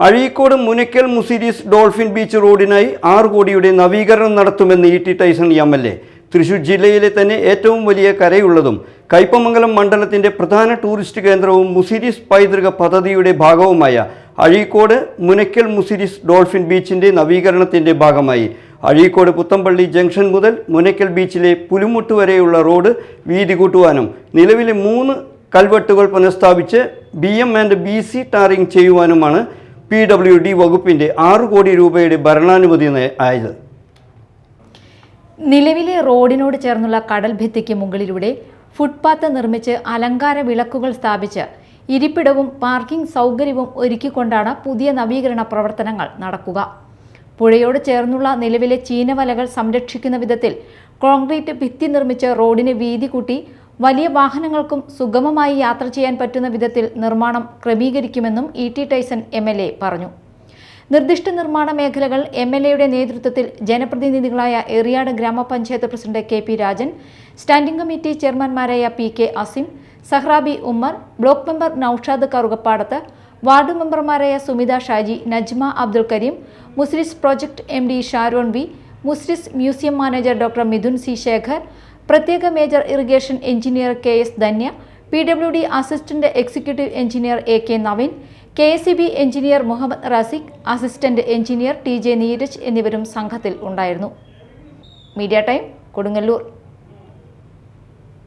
Azhikode Munakkal Muziris dolphin beach റോഡിനായി ആറ് കോടിയുടെ നവീകരണം നടത്തുമെന്ന് E T Tyson M L A. Thrissur ജില്ലയിലെ തന്നെ ഏറ്റവും വലിയ കരയുള്ളതും കൈപ്പമംഗലം മണ്ഡലത്തിന്റെ പ്രധാന ടൂറിസ്റ്റ് കേന്ദ്രവും മുസിരീസ് പൈതൃക പദ്ധതിയുടെ ഭാഗവുമായ അഴീക്കോട് മുനക്കൽ മുസിരീസ് ഡോൾഫിൻ ബീച്ചിന്റെ നവീകരണത്തിന്റെ ഭാഗമായി. അഴീക്കോട് പുത്തമ്പള്ളി ജംഗ്ഷൻ മുതൽ മുനക്കൽ ബീച്ചിലെ പുലിമുട്ട് വരെയുള്ള റോഡ് വീതി കൂട്ടുവാനും നിലവിലെ മൂന്ന് കൽവെട്ടുകൾ പുനഃസ്ഥാപിച്ച് B M and B C tarring ചെയ്യുവാനുമാണ് P W D വകുപ്പിന്റെ ആറ് കോടി രൂപയുടെ ഭരണാനുമതി ആയത്. നിലവിലെ റോഡിനോട് ചേർന്നുള്ള കടൽ ഭിത്തിക്ക് മുകളിലൂടെ ഫുട്പാത്ത് നിർമ്മിച്ച് അലങ്കാര വിളക്കുകൾ സ്ഥാപിച്ച് ഇരിപ്പിടവും പാർക്കിംഗ് സൗകര്യവും ഒരുക്കിക്കൊണ്ടാണ് പുതിയ നവീകരണ പ്രവർത്തനങ്ങൾ നടക്കുക. പുഴയോട് ചേർന്നുള്ള നിലവിലെ ചീനവലകൾ സംരക്ഷിക്കുന്ന വിധത്തിൽ കോൺക്രീറ്റ് ഭിത്തി നിർമ്മിച്ച് റോഡിന് വീതി കൂട്ടി വലിയ വാഹനങ്ങൾക്കും സുഗമമായി യാത്ര ചെയ്യാൻ പറ്റുന്ന വിധത്തിൽ നിർമ്മാണം ക്രമീകരിക്കുമെന്നും E T Tyson M L A പറഞ്ഞു. നിർദ്ദിഷ്ട നിർമ്മാണ മേഖലകൾ എം എൽ എയുടെ നേതൃത്വത്തിൽ ജനപ്രതിനിധികളായ എറിയാട് ഗ്രാമപഞ്ചായത്ത് president K P Rajan standing committee ചെയർമാൻമാരായ P K Asim Sahrabi Ummar block member Naushad Karukappadath ward മെമ്പർമാരായ Sumitha Shaji Najma Abdul Kareem Muziris project M D Sharon V Muziris museum manager doctor Mithun C Shekhar പ്രത്യേക major irrigation engineer K S Dhanya P W D assistant executive engineer A K Naveen K S C B engineer Muhammad Rasiq assistant engineer T J Neeraj എന്നിവരും സംഘത്തിൽ ഉണ്ടായിരുന്നു. Media time Kodungallur.